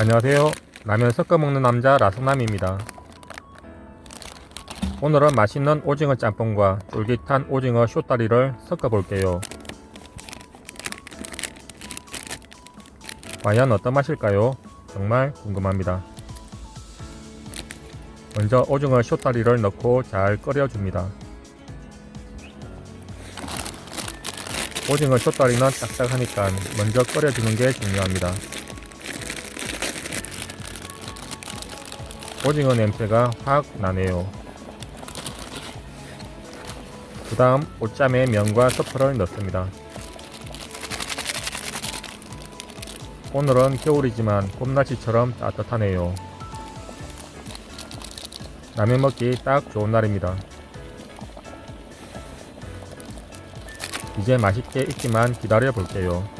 안녕하세요. 라면 섞어 먹는 남자 라성남입니다. 오늘은 맛있는 오징어 짬뽕과 쫄깃한 오징어 쇼다리를 섞어 볼게요. 과연 어떤 맛일까요? 정말 궁금합니다. 먼저 오징어 쇼다리를 넣고 잘 끓여줍니다. 오징어 쇼다리는 딱딱하니까 먼저 끓여주는 게 중요합니다. 오징어 냄새가 확 나네요. 그 다음 옷잠에 면과 서프를 넣습니다. 오늘은 겨울이지만 봄날씨처럼 따뜻하네요. 라면 먹기 딱 좋은 날입니다. 이제 맛있게 익기만 기다려 볼게요.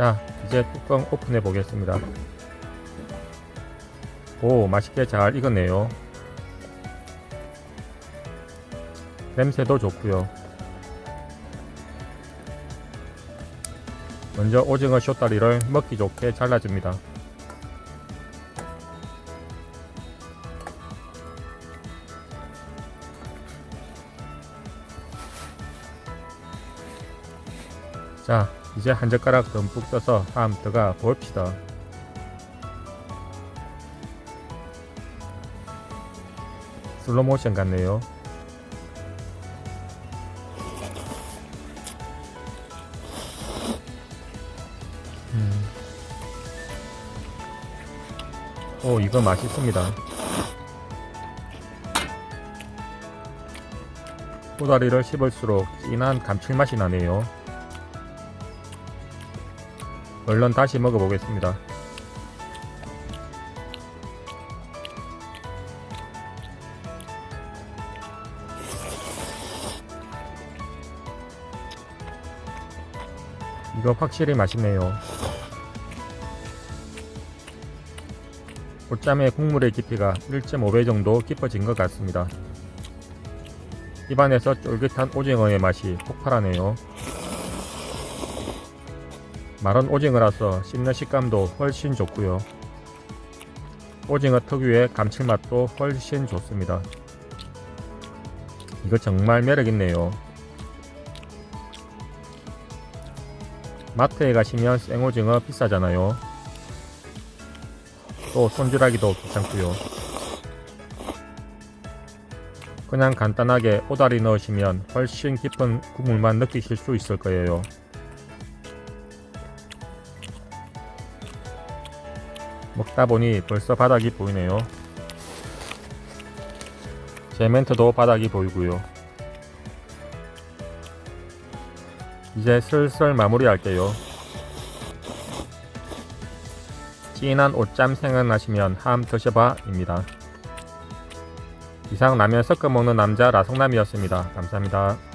자, 이제 뚜껑 오픈해 보겠습니다. 오, 맛있게 잘 익었네요. 냄새도 좋고요. 먼저 오징어 쇼다리를 먹기 좋게 잘라줍니다. 자, 이제 한 젓가락 듬뿍 써서 함 들어가 봅시다. 슬로 모션 같네요. 음. 오, 이거 맛있습니다. 꼬다리를 씹을수록 진한 감칠맛이 나네요. 얼른 다시 먹어보겠습니다. 이거 확실히 맛있네요. 옷잠의 국물의 깊이가 1.5배 정도 깊어진 것 같습니다. 입안에서 쫄깃한 오징어의 맛이 폭발하네요. 마른 오징어라서 씹는 식감도 훨씬 좋고요. 오징어 특유의 감칠맛도 훨씬 좋습니다. 이거 정말 매력있네요. 마트에 가시면 생오징어 비싸잖아요. 또 손질하기도 귀찮고요. 그냥 간단하게 오다리 넣으시면 훨씬 깊은 국물만 느끼실 수 있을 거예요. 먹다 보니 벌써 바닥이 보이네요. 제 멘트도 바닥이 보이고요. 이제 슬슬 마무리할게요. 진한 옷잠 생각나시면 함 드셔봐입니다. 이상 라면 섞어 먹는 남자 라성남이었습니다. 감사합니다.